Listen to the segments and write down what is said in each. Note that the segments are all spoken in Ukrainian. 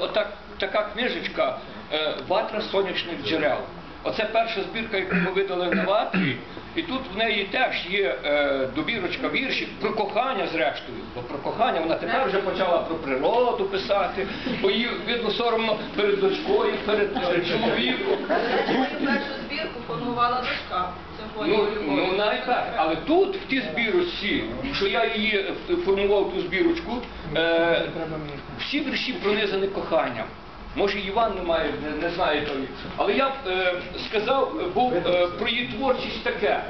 Отак, така книжечка е, Ватра сонячних джерел. Оце перша збірка, яку ми видали на ватрі, і тут в неї теж є е, добірочка віршів про кохання, зрештою. Бо про кохання вона тепер вже почала про природу писати, бо їй видно соромно перед дочкою, перед е, чоловіком. Першу збірку формувала дочка. Симфонію Ну, ну найпер, але тут в тій збірочці, що я її е, формував ту збірочку, е, всі вірші пронизані коханням. Може Іван не має, не, не знає того. Але я б е, сказав, е, був е, про її творчість таке.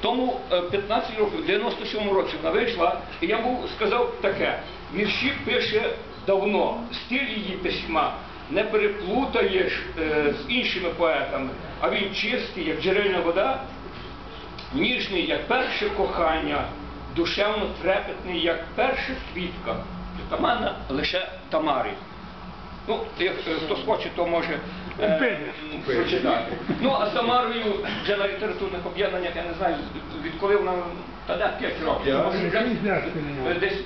Тому е, 15 років, в 97 році вона вийшла, і я був сказав таке. Вірші пише давно, стиль її письма не переплутаєш е, з іншими поетами, а він чистий, як джерельна вода, ніжний, як перше кохання, душевно трепетний, як перша квітка. Тамана лише Тамарі. Ну, як е, хто схоче, то може е, прочитати. Ну, а з Тамарою вже на літературних об'єднаннях, я не знаю, відколи вона та де 5 років. Я- Може, вже, е, десь,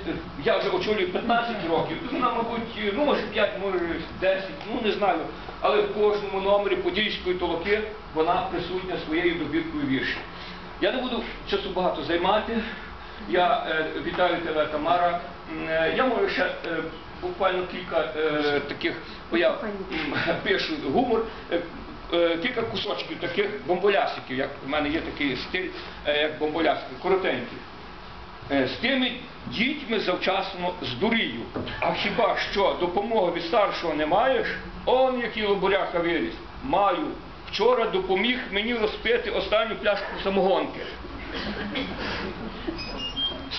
я вже очолюю 15 років, вона, мабуть, ну, може 5, може 10, ну не знаю. Але в кожному номері Подільської толоки вона присутня своєю добіркою віршів. Я не буду часу багато займати. Я е, вітаю тебе, Тамара. Е, Я можу ще е, буквально кілька таких, бо я пишу гумор, кілька кусочків таких бомболясиків, як в мене є такий стиль, як бомболясики, коротенький. Е, З тими дітьми завчасно здурію. А хіба що допомоги від старшого не маєш? Он який лобуряха виріс. Маю. Вчора допоміг мені розпити останню пляшку самогонки.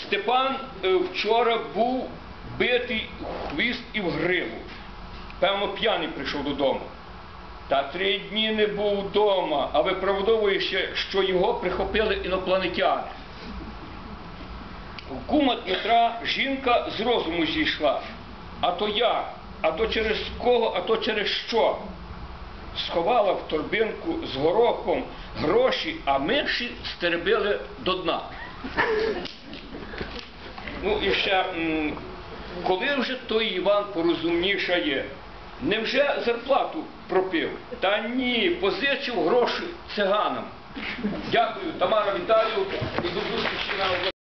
Степан е, вчора був битий в хвіст і в гриву. Певно, п'яний прийшов додому. Та три дні не був вдома, а виправдовує ще, що його прихопили інопланетяни. В кума Дмитра жінка з розуму зійшла. А то я, а то через кого, а то через що. Сховала в торбинку з горохом гроші, а миші стеребили до дна. Ну і ще, коли вже той Іван порозумнішає, невже зарплату пропив? Та ні, позичив гроші циганам. Дякую, Тамара, вітаю і до зустрічі на